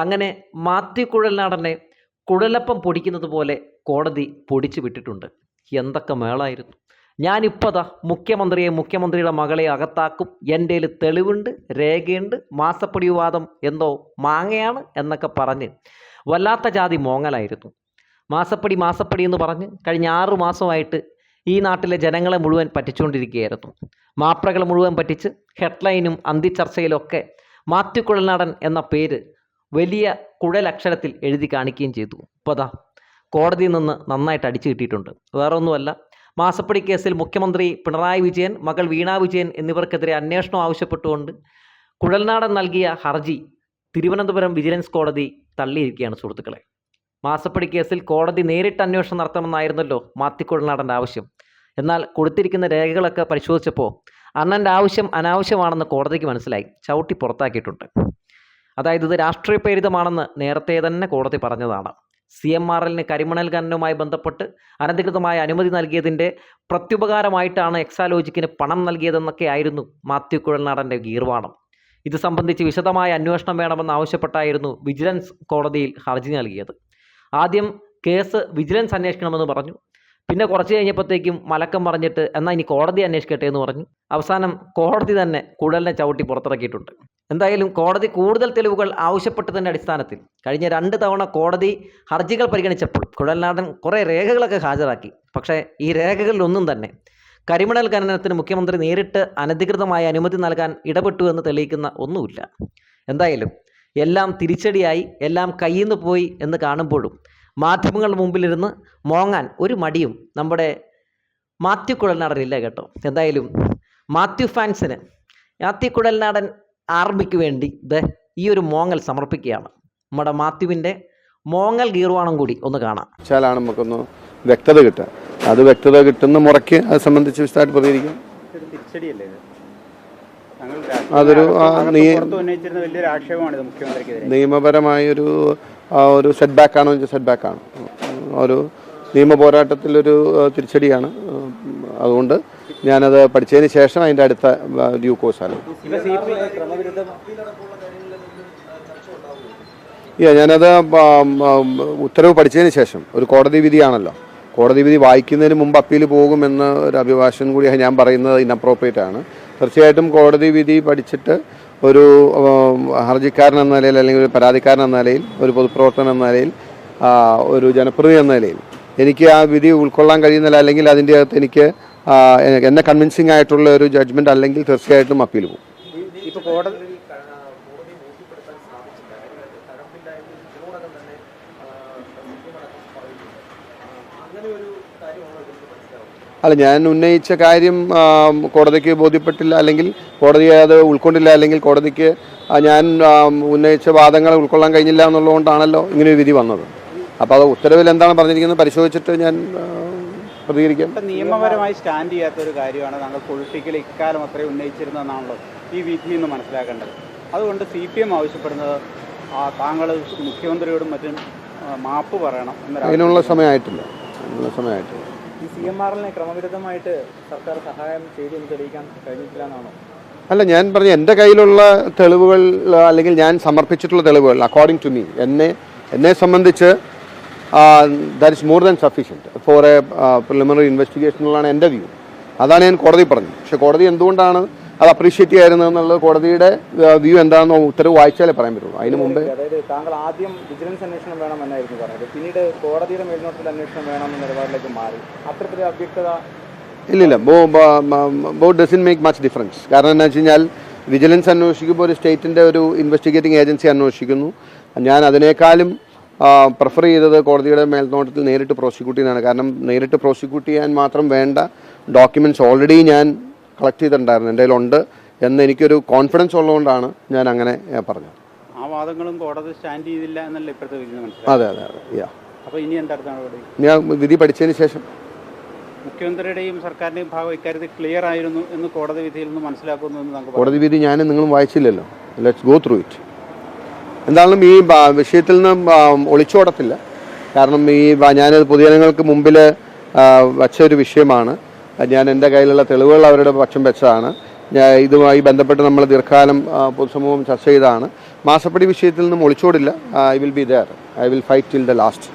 അങ്ങനെ മാത്യു കുഴൽനാടനെ കുഴലപ്പം പൊടിക്കുന്നത് പോലെ കോടതി പൊടിച്ചു വിട്ടിട്ടുണ്ട്. എന്തൊക്കെ മേളായിരുന്നു. ഞാനിപ്പതാ മുഖ്യമന്ത്രിയെ മുഖ്യമന്ത്രിയുടെ മകളെ അകത്താക്കും. എന്റെ തെളിവുണ്ട് രേഖയുണ്ട് മാസപ്പടി വിവാദം എന്തോ മാങ്ങയാണ് എന്നൊക്കെ പറഞ്ഞ് വല്ലാത്ത ജാതി മോങ്ങലായിരുന്നു. മാസപ്പടി മാസപ്പടി എന്ന് പറഞ്ഞ് കഴിഞ്ഞ ആറു മാസമായിട്ട് ഈ നാട്ടിലെ ജനങ്ങളെ മുഴുവൻ പറ്റിച്ചുകൊണ്ടിരിക്കുകയായിരുന്നു. മാപ്രകൾ മുഴുവൻ പറ്റിച്ച് ഹെഡ്ലൈനും അന്തിച്ചർച്ചയിലൊക്കെ മാത്യു കുഴൽനാടൻ എന്ന പേര് വലിയ കുഴലക്ഷരത്തിൽ എഴുതി കാണിക്കുകയും ചെയ്തു. ഇപ്പോൾ അതാ കോടതിയിൽ നിന്ന് നന്നായിട്ട് അടിച്ചു കിട്ടിയിട്ടുണ്ട്. വേറൊന്നുമല്ല മാസപ്പടി കേസിൽ മുഖ്യമന്ത്രി പിണറായി വിജയൻ മകൾ വീണ വിജയൻ എന്നിവർക്കെതിരെ അന്വേഷണം ആവശ്യപ്പെട്ടുകൊണ്ട് കുഴൽനാടൻ നൽകിയ ഹർജി തിരുവനന്തപുരം വിജിലൻസ് കോടതി തള്ളിയിരിക്കുകയാണ് സുഹൃത്തുക്കളെ. മാസപ്പടി കേസിൽ കോടതി നേരിട്ട് അന്വേഷണം നടത്തണമെന്നായിരുന്നല്ലോ മാത്തിക്കുഴൽനാടന്റെ കുഴൽനാടന്റെ ആവശ്യം. എന്നാൽ കൊടുത്തിരിക്കുന്ന രേഖകളൊക്കെ പരിശോധിച്ചപ്പോൾ അണ്ണന്റെ ആവശ്യം അനാവശ്യമാണെന്ന് കോടതിക്ക് മനസ്സിലായി. ചവിട്ടി പുറത്താക്കിയിട്ടുണ്ട്. അതായത് ഇത് രാഷ്ട്രീയ പ്രേരിതമാണെന്ന് നേരത്തെ തന്നെ കോടതി പറഞ്ഞതാണ്. സി എം ആർ എല്ലിന് കരിമണൽ ഖനനവുമായി ബന്ധപ്പെട്ട് അനധികൃതമായ അനുമതി നൽകിയതിന്റെ പ്രത്യുപകാരമായിട്ടാണ് എക്സാലോജിക്കിന് പണം നൽകിയതെന്നൊക്കെ ആയിരുന്നു മാത്യു കുഴൽനാടന്റെ ഗീർവാണം. ഇത് സംബന്ധിച്ച് വിശദമായ അന്വേഷണം വേണമെന്ന് ആവശ്യപ്പെട്ടായിരുന്നു വിജിലൻസ് കോടതിയിൽ ഹർജി നൽകിയത്. ആദ്യം കേസ് വിജിലൻസ് അന്വേഷിക്കണമെന്ന് പറഞ്ഞു. പിന്നെ കുറച്ച് കഴിഞ്ഞപ്പോഴത്തേക്കും മലക്കം പറഞ്ഞിട്ട് എന്നാൽ ഇനി കോടതി അന്വേഷിക്കട്ടെ എന്ന് പറഞ്ഞു. അവസാനം കോടതി തന്നെ കുഴലിനെ ചവിട്ടി പുറത്തിറക്കിയിട്ടുണ്ട്. എന്തായാലും കോടതി കൂടുതൽ തെളിവുകൾ ആവശ്യപ്പെട്ടതിന്റെ അടിസ്ഥാനത്തിൽ കഴിഞ്ഞ രണ്ട് തവണ കോടതി ഹർജികൾ പരിഗണിച്ചപ്പോൾ കുഴൽനാടൻ കുറേ രേഖകളൊക്കെ ഹാജരാക്കി. പക്ഷേ ഈ രേഖകളിലൊന്നും തന്നെ കരിമണൽ ഖനനത്തിന് മുഖ്യമന്ത്രി നേരിട്ട് അനധികൃതമായ അനുമതി നൽകാൻ ഇടപെട്ടു എന്ന് തെളിയിക്കുന്ന ഒന്നുമില്ല. എന്തായാലും എല്ലാം തിരിച്ചടിയായി എല്ലാം കയ്യിൽ നിന്ന് പോയി എന്ന് കാണുമ്പോഴും മാധ്യമങ്ങളുടെ മുമ്പിലിരുന്ന് മോങ്ങാൻ ഒരു മടിയും നമ്മുടെ മാത്യു കുഴൽനാടനില്ല കേട്ടോ. എന്തായാലും മാത്യു ഫാൻസിന് മാത്യു കുഴൽനാടൻ ആർമിക്ക് വേണ്ടി ദേ ഈ ഒരു മോങ്ങൽ സമർപ്പിക്കുകയാണ്. നമ്മുടെ മാത്യുവിന്റെ മോങ്ങൽ ഗീർവാണം കൂടി ഒന്ന് കാണാം. വെച്ചാലാണ് നമുക്കൊന്ന് വ്യക്തത കിട്ടുക. അത് വ്യക്തത കിട്ടുന്ന മുറയ്ക്ക് അത് സംബന്ധിച്ച് വിശദമായിട്ട് പ്രതികരിക്കാം. അതൊരു, നീ- പുറത്ത് ഉന്നയിച്ചിരുന്ന വലിയൊരു ആക്ഷേപമാണ് ഇത് മുഖ്യമന്ത്രിക്കെതിരെ. നിയമപരമായൊരു ആ, ഒരു സെറ്റ് ബാക്ക് ആണോ സെറ്റ് ബാക്ക് ആണ്. ഒരു നിയമ പോരാട്ടത്തിലൊരു തിരിച്ചടിയാണ്. അതുകൊണ്ട് ഞാനത് പഠിച്ചതിന് ശേഷം അതിന്റെ അടുത്ത ഡ്യൂ കോഴ്സാണ് ഇല്ല ഞാനത് ഉത്തരവ് പഠിച്ചതിന് ശേഷം ഒരു കോടതി വിധിയാണല്ലോ. കോടതി വിധി വായിക്കുന്നതിന് മുമ്പ് അപ്പീൽ പോകുമെന്ന ഒരു അഭിഭാഷകൻ കൂടി ഞാൻ പറയുന്നത് ഇൻഅപ്രോപ്രിയേറ്റ് ആണ്. തീർച്ചയായിട്ടും കോടതി വിധി പഠിച്ചിട്ട് ഒരു ഹർജിക്കാരൻ എന്ന നിലയിൽ അല്ലെങ്കിൽ ഒരു പരാതിക്കാരൻ എന്ന നിലയിൽ ഒരു പൊതുപ്രവർത്തകൻ എന്ന നിലയിൽ ഒരു ജനപ്രതിനിധി എന്ന നിലയിൽ എനിക്ക് ആ വിധി ഉൾക്കൊള്ളാൻ കഴിയുന്നില്ല അല്ലെങ്കിൽ അതിന്റെ അകത്ത് എനിക്ക് എന്നെ കൺവിൻസിങ് ആയിട്ടുള്ള ഒരു ജഡ്ജ്മെന്റ് അല്ലെങ്കിൽ തീർച്ചയായിട്ടും അപ്പീൽ പോകും. അല്ല ഞാൻ ഉന്നയിച്ച കാര്യം കോടതിക്ക് ബോധ്യപ്പെട്ടില്ല അല്ലെങ്കിൽ കോടതി അത് ഉൾക്കൊണ്ടില്ല അല്ലെങ്കിൽ കോടതിക്ക് ഞാൻ ഉന്നയിച്ച വാദങ്ങൾ ഉൾക്കൊള്ളാൻ കഴിഞ്ഞില്ല എന്നുള്ളതുകൊണ്ടാണല്ലോ ഇങ്ങനെ ഒരു വിധി വന്നത്. അപ്പോൾ അത് ഉത്തരവിൽ എന്താണ് പറഞ്ഞിരിക്കുന്നത്? പരിശോധിച്ചിട്ട് ഞാൻ പ്രതികരിക്കാം. നിയമപരമായി സ്റ്റാൻഡ് ചെയ്യാത്ത ഒരു കാര്യമാണ് താങ്കൾ പൊളിറ്റിക്കൽ ഇക്കാലം അത്രയും ഉന്നയിച്ചിരുന്നതെന്നാണല്ലോ ഈ വിധി എന്ന് മനസ്സിലാക്കേണ്ടത്. അതുകൊണ്ട് സി പി എം ആവശ്യപ്പെടുന്നത് ആ, താങ്കൾ മുഖ്യമന്ത്രിയോടും മറ്റും മാപ്പ് പറയണം അതിനുള്ള സമയമായിട്ടില്ല. അതിനുള്ള സമയമായിട്ടില്ല. ഈ സി എം ആറിനെ ക്രമവിരുദ്ധമായിട്ട് സർക്കാർ സഹായം ചെയ്തു എന്ന് തെളിയിക്കാൻ കഴിഞ്ഞിട്ടില്ല എന്നാണോ? അല്ല ഞാൻ പറഞ്ഞ എന്റെ കയ്യിലുള്ള തെളിവുകൾ അല്ലെങ്കിൽ ഞാൻ സമർപ്പിച്ചിട്ടുള്ള തെളിവുകൾ അക്കോർഡിംഗ് ടു മീ എന്നെ എന്നെ സംബന്ധിച്ച് that is more than sufficient for a preliminary investigation എന്നുള്ളതാണ് എന്റെ വ്യൂ അതാണ് ഞാൻ കോടതി പറഞ്ഞത്. പക്ഷേ കോടതി എന്തുകൊണ്ടാണ് അത് അപ്രീഷിയേറ്റ് ചെയ്യായിരുന്നത് എന്നുള്ളത് കോടതിയുടെ വ്യൂ എന്താണെന്ന് ഉത്തരവ് വായിച്ചാലേ പറയാൻ പറ്റുള്ളൂ. അതിന് മുമ്പേ താങ്കൾ ആദ്യം വിജിലൻസ് അന്വേഷണം വേണമെന്നായിരുന്നു പറഞ്ഞത്. പിന്നീട് കോടതിയുടെ മേൽനോട്ടത്തിൽ അന്വേഷണം വേണമെന്ന നിലപാടിലേക്ക് മാറി. അത്തരത്തിലെ അവ്യക്തത? ഇല്ലില്ല ബോ ബോ ഡസൻ മേക്ക് മച്ച് ഡിഫറൻസ് കാരണം എന്താ വെച്ച് കഴിഞ്ഞാൽ വിജിലൻസ് അന്വേഷിക്കുമ്പോൾ ഒരു സ്റ്റേറ്റിന്റെ ഒരു ഇൻവെസ്റ്റിഗേറ്റിംഗ് ഏജൻസി അന്വേഷിക്കുന്നു. ഞാൻ അതിനേക്കാളും പ്രിഫർ ചെയ്തത് കോടതിയുടെ മേൽനോട്ടത്തിൽ നേരിട്ട് പ്രോസിക്യൂട്ട് ചെയ്യുന്നതാണ്. കാരണം നേരിട്ട് പ്രോസിക്യൂട്ട് ചെയ്യാൻ മാത്രം വേണ്ട ഡോക്യുമെന്റ്സ് ഓൾറെഡി ഞാൻ കളക്ട് ചെയ്തിട്ടുണ്ടായിരുന്നു. എന്റെ കയ്യിലുണ്ട് എന്ന് എനിക്കൊരു കോൺഫിഡൻസ് ഉള്ളതുകൊണ്ടാണ് ഞാൻ അങ്ങനെ പറഞ്ഞത്. ആ വാദങ്ങളും കോടതി സ്റ്റാൻഡ് ചെയ്തില്ല എന്നല്ല ഇപ്പോഴത്തെ വിധി മനസ്സിലായി? അതെ അതെ അതെ യാ അപ്പോൾ ഇനി എന്താണ് ഞാൻ വിധി പഠിച്ചതിന് ശേഷം. മുഖ്യമന്ത്രിയുടെയും സർക്കാരിന്റെയും ഭാഗം ഇക്കാര്യത്തിൽ ക്ലിയർ ആയിരുന്നു എന്ന് കോടതി വിധിയിൽ നിന്ന് മനസ്സിലാക്കുന്നു കോടതി വിധി ഞാനും നിങ്ങളും വായിച്ചില്ലല്ലോ. ലെറ്റ്സ് ഗോ ത്രൂ ഇറ്റ് എന്തായാലും ഈ വിഷയത്തിൽ നിന്ന് ഒളിച്ചോടത്തില്ല കാരണം ഈ ഞാനത് പൊതുജനങ്ങൾക്ക് മുമ്പിൽ വച്ച ഒരു വിഷയമാണ്. ഞാൻ എന്റെ കയ്യിലുള്ള തെളിവുകൾ അവരുടെ പക്ഷം വെച്ചതാണ്. ഞാൻ ഇതുമായി ബന്ധപ്പെട്ട് നമ്മൾ ദീർഘകാലം പൊതുസമൂഹം ചർച്ച ചെയ്തതാണ്. മാസപ്പടി വിഷയത്തിൽ നിന്നും ഒളിച്ചോടില്ല I will be there I will fight till the last